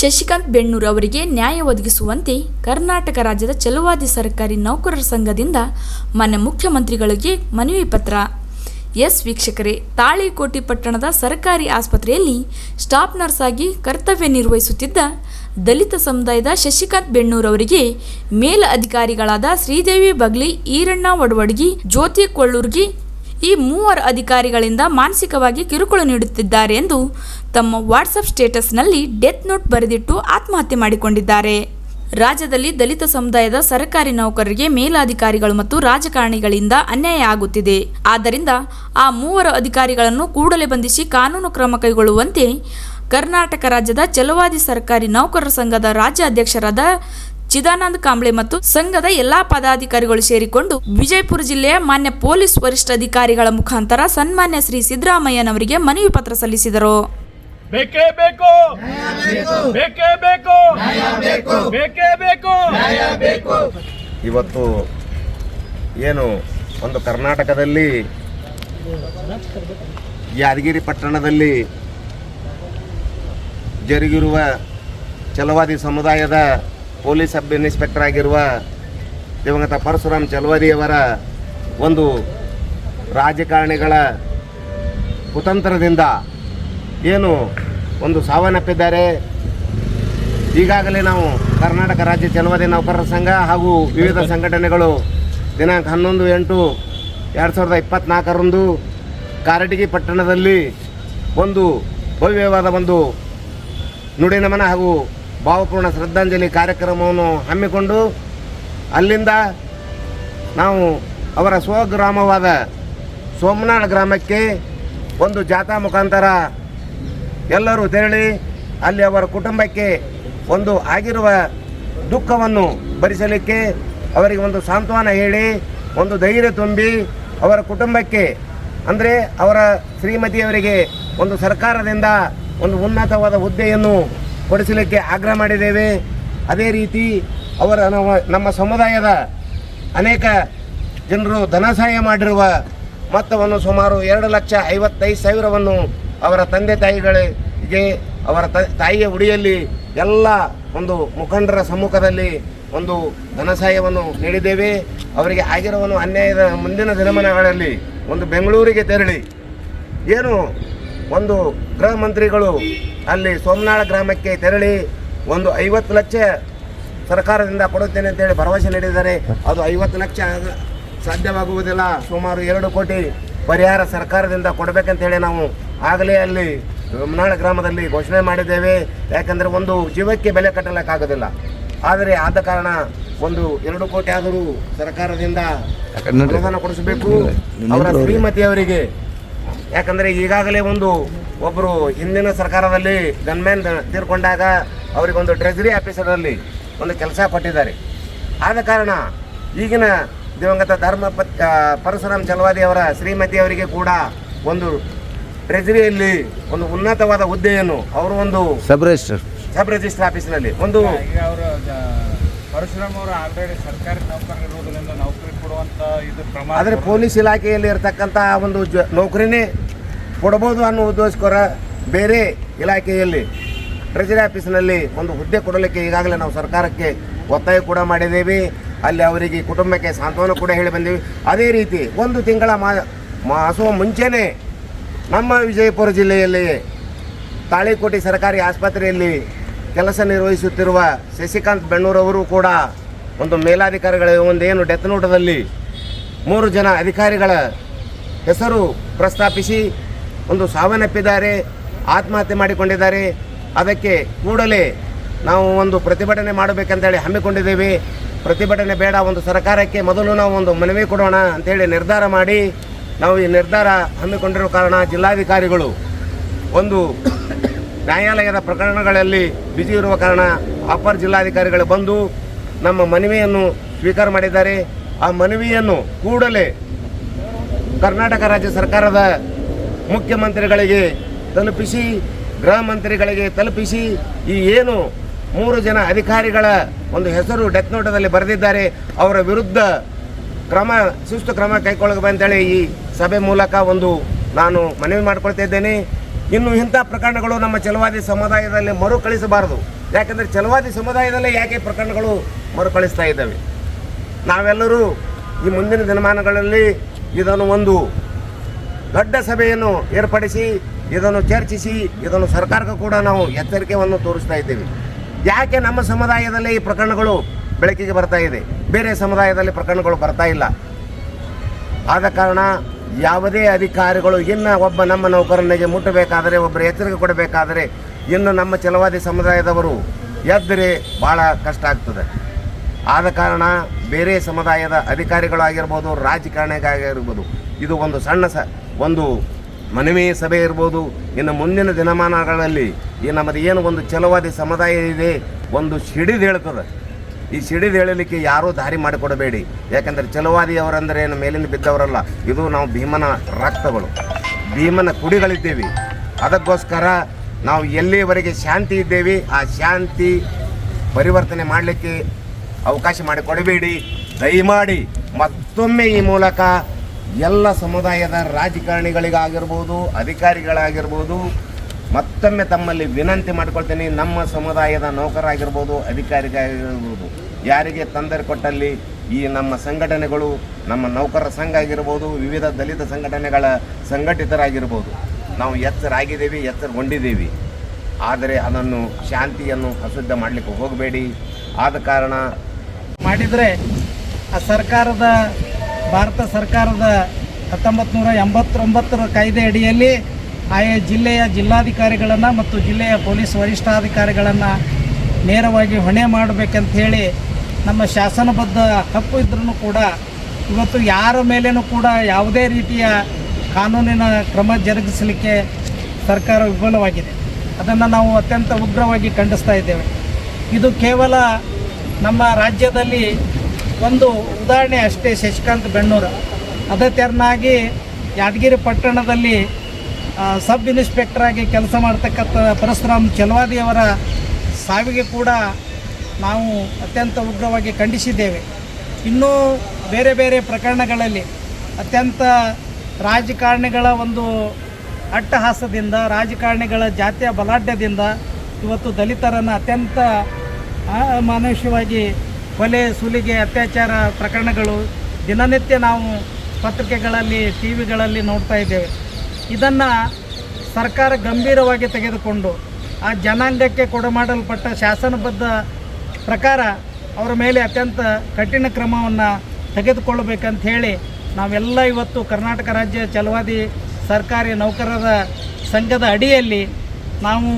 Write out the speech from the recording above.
ಶಶಿಕಾಂತ್ ಬೆಣ್ಣೂರ್ ಅವರಿಗೆ ನ್ಯಾಯ ಒದಗಿಸುವಂತೆ ಕರ್ನಾಟಕ ರಾಜ್ಯದ ಚಲುವಾದಿ ಸರ್ಕಾರಿ ನೌಕರರ ಸಂಘದಿಂದ ಮನೆ ಮುಖ್ಯಮಂತ್ರಿಗಳಿಗೆ ಮನವಿ ಪತ್ರ. ಎಸ್ ವೀಕ್ಷಕರೇ, ತಾಳಿಕೋಟಿ ಪಟ್ಟಣದ ಸರ್ಕಾರಿ ಆಸ್ಪತ್ರೆಯಲ್ಲಿ ಸ್ಟಾಫ್ ನರ್ಸ್ ಆಗಿ ಕರ್ತವ್ಯ ನಿರ್ವಹಿಸುತ್ತಿದ್ದ ದಲಿತ ಸಮುದಾಯದ ಶಶಿಕಾಂತ್ ಬೆಣ್ಣೂರ್ ಅವರಿಗೆ ಮೇಲ ಅಧಿಕಾರಿಗಳಾದ ಶ್ರೀದೇವಿ ಬಗ್ಲಿ, ಈರಣ್ಣ ಒಡವಡ್ಗಿ, ಜ್ಯೋತಿ ಕೊಳ್ಳೂರ್ಗಿ ಈ ಮೂವರು ಅಧಿಕಾರಿಗಳಿಂದ ಮಾನಸಿಕವಾಗಿ ಕಿರುಕುಳ ನೀಡುತ್ತಿದ್ದಾರೆ ಎಂದು ತಮ್ಮ ವಾಟ್ಸಪ್ ಸ್ಟೇಟಸ್ನಲ್ಲಿ ಡೆತ್ ನೋಟ್ ಬರೆದಿಟ್ಟು ಆತ್ಮಹತ್ಯೆ ಮಾಡಿಕೊಂಡಿದ್ದಾರೆ. ರಾಜ್ಯದಲ್ಲಿ ದಲಿತ ಸಮುದಾಯದ ಸರ್ಕಾರಿ ನೌಕರರಿಗೆ ಮೇಲಾಧಿಕಾರಿಗಳು ಮತ್ತು ರಾಜಕಾರಣಿಗಳಿಂದ ಅನ್ಯಾಯ ಆಗುತ್ತಿದೆ. ಆದ್ದರಿಂದ ಆ ಮೂವರು ಅಧಿಕಾರಿಗಳನ್ನು ಕೂಡಲೇ ಬಂಧಿಸಿ ಕಾನೂನು ಕ್ರಮ ಕೈಗೊಳ್ಳುವಂತೆ ಕರ್ನಾಟಕ ರಾಜ್ಯದ ಚಲವಾದಿ ಸರ್ಕಾರಿ ನೌಕರರ ಸಂಘದ ರಾಜ್ಯ ಅಧ್ಯಕ್ಷರಾದ ಚಿದಾನಂದ್ ಕಾಂಬ್ಳೆ ಮತ್ತು ಸಂಘದ ಎಲ್ಲಾ ಪದಾಧಿಕಾರಿಗಳು ಸೇರಿಕೊಂಡು ವಿಜಯಪುರ ಜಿಲ್ಲೆಯ ಮಾನ್ಯ ಪೊಲೀಸ್ ವರಿಷ್ಠಾಧಿಕಾರಿಗಳ ಮುಖಾಂತರ ಸನ್ಮಾನ್ಯ ಶ್ರೀ ಸಿದ್ದರಾಮಯ್ಯನವರಿಗೆ ಮನವಿ ಪತ್ರ ಸಲ್ಲಿಸಿದರು. ಬೇಕೇ ಬೇಕು. ಬೇಕೇ ಬೇಕು. ಬೇಕೇ ಬೇಕು. ಇವತ್ತು ಏನು ಒಂದು ಕರ್ನಾಟಕದಲ್ಲಿ ಯಾದಗಿರಿ ಪಟ್ಟಣದಲ್ಲಿ ಜರುಗಿರುವ ಚಲವಾದಿ ಸಮುದಾಯದ ಪೊಲೀಸ್ ಸಬ್ ಇನ್ಸ್ಪೆಕ್ಟರ್ ಆಗಿರುವ ದಿವಂಗತ ಪರಶುರಾಮ್ ಚಲುವರಿಯವರ ಒಂದು ರಾಜಕಾರಣಿಗಳ ಕುತಂತ್ರದಿಂದ ಏನು ಒಂದು ಸಾವನ್ನಪ್ಪಿದ್ದಾರೆ. ಈಗಾಗಲೇ ನಾವು ಕರ್ನಾಟಕ ರಾಜ್ಯ ಚಲುವರಿ ನೌಕರರ ಸಂಘ ಹಾಗೂ ವಿವಿಧ ಸಂಘಟನೆಗಳು ದಿನಾಂಕ ಹನ್ನೊಂದು, ಎಂಟು, ಎರಡು ಸಾವಿರದ ಇಪ್ಪತ್ತ್ನಾಲ್ಕರಂದು ಕಾರಟಗಿ ಪಟ್ಟಣದಲ್ಲಿ ಒಂದು ಭವ್ಯವಾದ ಒಂದು ನುಡಿನಮನ ಹಾಗೂ ಭಾವಪೂರ್ಣ ಶ್ರದ್ಧಾಂಜಲಿ ಕಾರ್ಯಕ್ರಮವನ್ನು ಹಮ್ಮಿಕೊಂಡು ಅಲ್ಲಿಂದ ನಾವು ಅವರ ಸ್ವಗ್ರಾಮವಾದ ಸೋಮನಾಳ ಗ್ರಾಮಕ್ಕೆ ಒಂದು ಜಾಥಾ ಮುಖಾಂತರ ಎಲ್ಲರೂ ತೆರಳಿ ಅಲ್ಲಿ ಅವರ ಕುಟುಂಬಕ್ಕೆ ಒಂದು ಆಗಿರುವ ದುಃಖವನ್ನು ಭರಿಸಲಿಕ್ಕೆ ಅವರಿಗೆ ಒಂದು ಸಾಂತ್ವನ ಹೇಳಿ, ಒಂದು ಧೈರ್ಯ ತುಂಬಿ ಅವರ ಕುಟುಂಬಕ್ಕೆ, ಅಂದರೆ ಅವರ ಶ್ರೀಮತಿಯವರಿಗೆ ಒಂದು ಸರ್ಕಾರದಿಂದ ಒಂದು ಉನ್ನತವಾದ ಹುದ್ದೆಯನ್ನು ಕೊಡಿಸಲಿಕ್ಕೆ ಆಗ್ರಹ ಮಾಡಿದ್ದೇವೆ. ಅದೇ ರೀತಿ ಅವರ ನಮ್ಮ ಸಮುದಾಯದ ಅನೇಕ ಜನರು ಧನ ಸಹಾಯ ಮಾಡಿರುವ ಮೊತ್ತವನ್ನು ಸುಮಾರು ಎರಡು ಲಕ್ಷ ಐವತ್ತೈದು ಸಾವಿರವನ್ನು ಅವರ ತಂದೆ ತಾಯಿಗಳಿಗೆ, ಅವರ ತ- ತಾಯಿಯ ಉಡಿಯಲ್ಲಿ ಎಲ್ಲ ಒಂದು ಮುಖಂಡರ ಸಮ್ಮುಖದಲ್ಲಿ ಒಂದು ಧನ ಸಹಾಯವನ್ನು ನೀಡಿದ್ದೇವೆ. ಅವರಿಗೆ ಆಗಿರುವ ಅನ್ಯಾಯದ ಮುಂದಿನ ದಿನಮಾನಗಳಲ್ಲಿ ಒಂದು ಬೆಂಗಳೂರಿಗೆ ತೆರಳಿ. ಏನು ಒಂದು ಗೃಹ ಮಂತ್ರಿಗಳು ಅಲ್ಲಿ ಸೋಮನಾಳ ಗ್ರಾಮಕ್ಕೆ ತೆರಳಿ ಒಂದು ಐವತ್ತು ಲಕ್ಷ ಸರ್ಕಾರದಿಂದ ಕೊಡುತ್ತೇನೆ ಅಂತೇಳಿ ಭರವಸೆ ನೀಡಿದ್ದಾರೆ ಅದು ಐವತ್ತು ಲಕ್ಷ ಸಾಧ್ಯವಾಗುವುದಿಲ್ಲ. ಸುಮಾರು ಎರಡು ಕೋಟಿ ಪರಿಹಾರ ಸರ್ಕಾರದಿಂದ ಕೊಡಬೇಕಂತೇಳಿ ನಾವು ಆಗಲೇ ಅಲ್ಲಿ ಸೋಮನಾಳ ಗ್ರಾಮದಲ್ಲಿ ಘೋಷಣೆ ಮಾಡಿದ್ದೇವೆ. ಯಾಕಂದರೆ ಒಂದು ಜೀವಕ್ಕೆ ಬೆಲೆ ಕಟ್ಟಲಿಕ್ಕಾಗೋದಿಲ್ಲ. ಆದರೆ ಆದ ಕಾರಣ ಒಂದು ಎರಡು ಕೋಟಿ ಆದರೂ ಸರ್ಕಾರದಿಂದ ಅನುದಾನ ಕೊಡಿಸಬೇಕು. ಅವರ. ಶ್ರೀಮತಿಯವರಿಗೆ ಯಾಕಂದರೆ ಈಗಾಗಲೇ ಒಂದು ಒಬ್ಬರು ಹಿಂದಿನ ಸರ್ಕಾರದಲ್ಲಿ ಗನ್ಮ್ಯಾನ್ ತೀರ್ಕೊಂಡಾಗ ಅವರಿಗೊಂದು ಟ್ರೆಜರಿ ಆಫೀಸರಲ್ಲಿ ಒಂದು ಕೆಲಸ ಕೊಟ್ಟಿದ್ದಾರೆ. ಆದ ಕಾರಣ ಈಗಿನ ದಿವಂಗತ ಧರ್ಮ ಪರಶುರಾಮ್ ಚಲವಾದಿ ಅವರ ಶ್ರೀಮತಿ ಅವರಿಗೆ ಕೂಡ ಒಂದು ಟ್ರೆಜರಿಯಲ್ಲಿ ಒಂದು ಉನ್ನತವಾದ ಹುದ್ದೆಯನ್ನು ಅವರು ಒಂದು ಸಬ್ ರಿಜಿಸ್ಟರ್ ಸಬ್ ರಿಜಿಸ್ಟರ್ ಆಫೀಸಿನಲ್ಲಿ ಒಂದು ಈಗ ಅವರು ಪರಶುರಾಮ್ ಅವರು ಆಲ್ರೆಡಿ ಸರ್ಕಾರಿ ನೌಕರರಿರುವುದರಿಂದ ನೌಕರಿ ಕೊಡುವಂತ ಇದು ಪ್ರಮಾಣ ಆದರೆ ಪೊಲೀಸ್ ಇಲಾಖೆಯಲ್ಲಿ ಇರತಕ್ಕಂಥ ಒಂದು ಜ ನೌಕರಿನೇ ಕೊಡಬಹುದು ಅನ್ನೋ ಉದ್ದೇಶಕ್ಕೋರ ಬೇರೆ ಇಲಾಖೆಯಲ್ಲಿ ಟ್ರೆಜರಿ ಆಫೀಸ್ನಲ್ಲಿ ಒಂದು ಹುದ್ದೆ ಕೊಡಲಿಕ್ಕೆ ಈಗಾಗಲೇ ನಾವು ಸರ್ಕಾರಕ್ಕೆ ಒತ್ತಾಯ ಕೂಡ ಮಾಡಿದ್ದೇವೆ. ಅಲ್ಲಿ ಅವರಿಗೆ ಕುಟುಂಬಕ್ಕೆ ಸಾಂತ್ವನ ಕೂಡ ಹೇಳಿ ಬಂದೀವಿ. ಅದೇ ರೀತಿ ಒಂದು ತಿಂಗಳ ಮಾಸುವ ಮುಂಚೆನೇ ನಮ್ಮ ವಿಜಯಪುರ ಜಿಲ್ಲೆಯಲ್ಲಿ ತಾಳಿಕೋಟೆ ಸರ್ಕಾರಿ ಆಸ್ಪತ್ರೆಯಲ್ಲಿ ಕೆಲಸ ನಿರ್ವಹಿಸುತ್ತಿರುವ ಶಶಿಕಾಂತ್ ಬೆಣ್ಣೂರವರು ಕೂಡ ಒಂದು ಮೇಲಾಧಿಕಾರಿಗಳ ಒಂದೇನು ಡೆತ್ ನೋಟದಲ್ಲಿ ಮೂರು ಜನ ಅಧಿಕಾರಿಗಳ ಹೆಸರು ಪ್ರಸ್ತಾಪಿಸಿ ಒಂದು ಸಾವನ್ನಪ್ಪಿದ್ದಾರೆ, ಆತ್ಮಹತ್ಯೆ ಮಾಡಿಕೊಂಡಿದ್ದಾರೆ. ಅದಕ್ಕೆ ಕೂಡಲೇ ನಾವು ಒಂದು ಪ್ರತಿಭಟನೆ ಮಾಡಬೇಕಂತೇಳಿ ಹಮ್ಮಿಕೊಂಡಿದ್ದೇವೆ. ಪ್ರತಿಭಟನೆ ಬೇಡ, ಒಂದು ಸರ್ಕಾರಕ್ಕೆ ಮೊದಲು ನಾವು ಒಂದು ಮನವಿ ಕೊಡೋಣ ಅಂತೇಳಿ ನಿರ್ಧಾರ ಮಾಡಿ ನಾವು ಈ ನಿರ್ಧಾರ ಹಮ್ಮಿಕೊಂಡಿರೋ ಕಾರಣ ಜಿಲ್ಲಾಧಿಕಾರಿಗಳು ಒಂದು ನ್ಯಾಯಾಲಯದ ಪ್ರಕರಣಗಳಲ್ಲಿ ಬ್ಯುಸಿ ಇರುವ ಕಾರಣ ಅಪರ್ ಜಿಲ್ಲಾಧಿಕಾರಿಗಳು ಬಂದು ನಮ್ಮ ಮನವಿಯನ್ನು ಸ್ವೀಕಾರ ಮಾಡಿದ್ದಾರೆ. ಆ ಮನವಿಯನ್ನು ಕೂಡಲೇ ಕರ್ನಾಟಕ ರಾಜ್ಯ ಸರ್ಕಾರದ ಮುಖ್ಯಮಂತ್ರಿಗಳಿಗೆ ತಲುಪಿಸಿ, ಗೃಹ ಮಂತ್ರಿಗಳಿಗೆ ತಲುಪಿಸಿ, ಈ ಏನು ಮೂರು ಜನ ಅಧಿಕಾರಿಗಳ ಒಂದು ಹೆಸರು ಡೆತ್ ನೋಟದಲ್ಲಿ ಬರೆದಿದ್ದಾರೆ, ಅವರ ವಿರುದ್ಧ ಕ್ರಮ ಶಿಸ್ತು ಕ್ರಮ ಕೈಗೊಳ್ಳಬೇಕು ಅಂತೇಳಿ ಈ ಸಭೆ ಮೂಲಕ ಒಂದು ನಾನು ಮನವಿ ಮಾಡಿಕೊಳ್ತಾ ಇನ್ನು ಇಂಥ ಪ್ರಕರಣಗಳು ನಮ್ಮ ಚಲವಾದಿ ಸಮುದಾಯದಲ್ಲಿ ಮರುಕಳಿಸಬಾರದು. ಯಾಕಂದರೆ ಚಲವಾದಿ ಸಮುದಾಯದಲ್ಲೇ ಯಾಕೆ ಪ್ರಕರಣಗಳು ಮರುಕಳಿಸ್ತಾ ಇದ್ದಾವೆ? ನಾವೆಲ್ಲರೂ ಈ ಮುಂದಿನ ದಿನಮಾನಗಳಲ್ಲಿ ಇದನ್ನು ಒಂದು ದೊಡ್ಡ ಸಭೆಯನ್ನು ಏರ್ಪಡಿಸಿ, ಇದನ್ನು ಚರ್ಚಿಸಿ, ಇದನ್ನು ಸರ್ಕಾರಕ್ಕೂ ಕೂಡ ನಾವು ಎಚ್ಚರಿಕೆಯನ್ನು ತೋರಿಸ್ತಾ ಇದ್ದೇವೆ. ಯಾಕೆ ನಮ್ಮ ಸಮುದಾಯದಲ್ಲೇ ಈ ಪ್ರಕರಣಗಳು ಬೆಳಕಿಗೆ ಬರ್ತಾ ಇದೆ? ಬೇರೆ ಸಮುದಾಯದಲ್ಲಿ ಪ್ರಕರಣಗಳು ಬರ್ತಾ ಇಲ್ಲ. ಆದ ಕಾರಣ ಯಾವುದೇ ಅಧಿಕಾರಿಗಳು ಇನ್ನು ಒಬ್ಬ ನಮ್ಮ ನೌಕರನಿಗೆ ಮುಟ್ಟಬೇಕಾದರೆ, ಒಬ್ಬರು ಎಚ್ಚರಿಕೆ ಕೊಡಬೇಕಾದರೆ ಇನ್ನು ನಮ್ಮ ಛಲವಾದಿ ಸಮುದಾಯದವರು ಎದ್ದರೆ ಭಾಳ ಕಷ್ಟ ಆಗ್ತದೆ. ಆದ ಕಾರಣ ಬೇರೆ ಸಮುದಾಯದ ಅಧಿಕಾರಿಗಳಾಗಿರ್ಬೋದು ರಾಜಕಾರಣಿಗಾಗಿರ್ಬೋದು ಇದು ಒಂದು ಸಣ್ಣ ಸ, ಒಂದು ಮನವಿ ಸಭೆ ಇರ್ಬೋದು. ಇನ್ನು ಮುಂದಿನ ದಿನಮಾನಗಳಲ್ಲಿ ಈ ನಮ್ಮದು ಏನು ಒಂದು ಚಲವಾದಿ ಸಮುದಾಯ ಇದೆ, ಒಂದು ಸಿಡಿದೇಳ್ತದೆ ಈ ಸಿಡಿದು ಹೇಳಲಿಕ್ಕೆ ಯಾರೂ ದಾರಿ ಮಾಡಿಕೊಡಬೇಡಿ. ಯಾಕಂದರೆ ಛಲವಾದಿಯವರಂದರೆ ಏನು ಮೇಲಿಂದ ಬಿದ್ದವರಲ್ಲ, ಇದು ನಾವು ಭೀಮನ ರಕ್ತಗಳು, ಭೀಮನ ಕುಡಿಗಳಿದ್ದೇವೆ. ಅದಕ್ಕೋಸ್ಕರ ನಾವು ಎಲ್ಲಿಯವರೆಗೆ ಶಾಂತಿ ಇದ್ದೇವೆ, ಆ ಶಾಂತಿ ಪರಿವರ್ತನೆ ಮಾಡಲಿಕ್ಕೆ ಅವಕಾಶ ಮಾಡಿಕೊಡಬೇಡಿ. ದಯಮಾಡಿ ಮತ್ತೊಮ್ಮೆ ಈ ಮೂಲಕ ಎಲ್ಲ ಸಮುದಾಯದ ರಾಜಕಾರಣಿಗಳಿಗಾಗಿರ್ಬೋದು, ಅಧಿಕಾರಿಗಳಾಗಿರ್ಬೋದು, ಮತ್ತೊಮ್ಮೆ ತಮ್ಮಲ್ಲಿ ವಿನಂತಿ ಮಾಡ್ಕೊಳ್ತೀನಿ, ನಮ್ಮ ಸಮುದಾಯದ ನೌಕರಾಗಿರ್ಬೋದು ಅಧಿಕಾರಿಗಳಾಗಿರ್ಬೋದು, ಯಾರಿಗೆ ತೊಂದರೆ ಕೊಟ್ಟಲ್ಲಿ ಈ ನಮ್ಮ ಸಂಘಟನೆಗಳು, ನಮ್ಮ ನೌಕರರ ಸಂಘ ಆಗಿರ್ಬೋದು, ವಿವಿಧ ದಲಿತ ಸಂಘಟನೆಗಳ ಸಂಘಟಿತರಾಗಿರ್ಬೋದು. ನಾವು ಎಚ್ಚರಾಗಿದ್ದೇವೆ ಎಚ್ಚರಗೊಂಡಿದ್ದೀವಿ ಆದರೆ ಅದನ್ನು ಶಾಂತಿಯನ್ನು ಅಶುದ್ಧ ಮಾಡಲಿಕ್ಕೆ ಹೋಗಬೇಡಿ. ಆದ ಕಾರಣ ಮಾಡಿದರೆ ಆ ಸರ್ಕಾರದ, ಭಾರತ ಸರ್ಕಾರದ ಹತ್ತೊಂಬತ್ತು ನೂರ ಎಂಬತ್ತೊಂಬತ್ತರ ಕಾಯ್ದೆ ಅಡಿಯಲ್ಲಿ ಆಯಾ ಜಿಲ್ಲೆಯ ಜಿಲ್ಲಾಧಿಕಾರಿಗಳನ್ನು ಮತ್ತು ಜಿಲ್ಲೆಯ ಪೊಲೀಸ್ ವರಿಷ್ಠಾಧಿಕಾರಿಗಳನ್ನು ನೇರವಾಗಿ ಹೊಣೆ ಮಾಡಬೇಕಂತ ಹೇಳಿ ನಮ್ಮ ಶಾಸನಬದ್ಧ ಹಕ್ಕು ಇದ್ರೂ ಕೂಡ ಇವತ್ತು ಯಾರ ಮೇಲೇನೂ ಕೂಡ ಯಾವುದೇ ರೀತಿಯ ಕಾನೂನಿನ ಕ್ರಮ ಜರುಗಿಸಲಿಕ್ಕೆ ಸರ್ಕಾರ ವಿಫಲವಾಗಿದೆ. ಅದನ್ನು ನಾವು ಅತ್ಯಂತ ಉಗ್ರವಾಗಿ ಖಂಡಿಸ್ತಾ ಇದ್ದೇವೆ. ಇದು ಕೇವಲ ನಮ್ಮ ರಾಜ್ಯದಲ್ಲಿ ಒಂದು ಉದಾಹರಣೆ ಅಷ್ಟೇ, ಶಶಿಕಾಂತ್ ಬೆಣ್ಣೂರು. ಅದೇ ತೆರನಾಗಿ ಯಾದಗಿರಿ ಪಟ್ಟಣದಲ್ಲಿ ಸಬ್ ಇನ್ಸ್ಪೆಕ್ಟರ್ ಆಗಿ ಕೆಲಸ ಮಾಡ್ತಕ್ಕಂಥ ಪರಶುರಾಮ್ ಚಲವಾದಿಯವರ ಸಾವಿಗೆ ಕೂಡ ನಾವು ಅತ್ಯಂತ ಉಗ್ರವಾಗಿ ಖಂಡಿಸಿದ್ದೇವೆ. ಇನ್ನೂ ಬೇರೆ ಬೇರೆ ಪ್ರಕರಣಗಳಲ್ಲಿ ಅತ್ಯಂತ ರಾಜಕಾರಣಿಗಳ ಒಂದು ಅಟ್ಟಹಾಸದಿಂದ, ರಾಜಕಾರಣಿಗಳ ಜಾತಿಯ ಬಲಾಢ್ಯದಿಂದ ಇವತ್ತು ದಲಿತರನ್ನು ಅತ್ಯಂತ ಅಮಾನುಷವಾಗಿ ಕೊಲೆ, ಸುಲಿಗೆ, ಅತ್ಯಾಚಾರ ಪ್ರಕರಣಗಳು ದಿನನಿತ್ಯ ನಾವು ಪತ್ರಿಕೆಗಳಲ್ಲಿ ಟಿ ವಿಗಳಲ್ಲಿ ನೋಡ್ತಾ ಇದ್ದೇವೆ. ಇದನ್ನು ಸರ್ಕಾರ ಗಂಭೀರವಾಗಿ ತೆಗೆದುಕೊಂಡು ಆ ಜನಾಂಗಕ್ಕೆ ಕೊಡಮಾಡಲ್ಪಟ್ಟ ಶಾಸನಬದ್ಧ ಪ್ರಕಾರ ಅವರ ಮೇಲೆ ಅತ್ಯಂತ ಕಠಿಣ ಕ್ರಮವನ್ನು ತೆಗೆದುಕೊಳ್ಳಬೇಕಂತ ಹೇಳಿ ನಾವೆಲ್ಲ ಇವತ್ತು ಕರ್ನಾಟಕ ರಾಜ್ಯ ಚಲವಾದಿ ಸರ್ಕಾರಿ ನೌಕರರ ಸಂಘದ ಅಡಿಯಲ್ಲಿ ನಾವು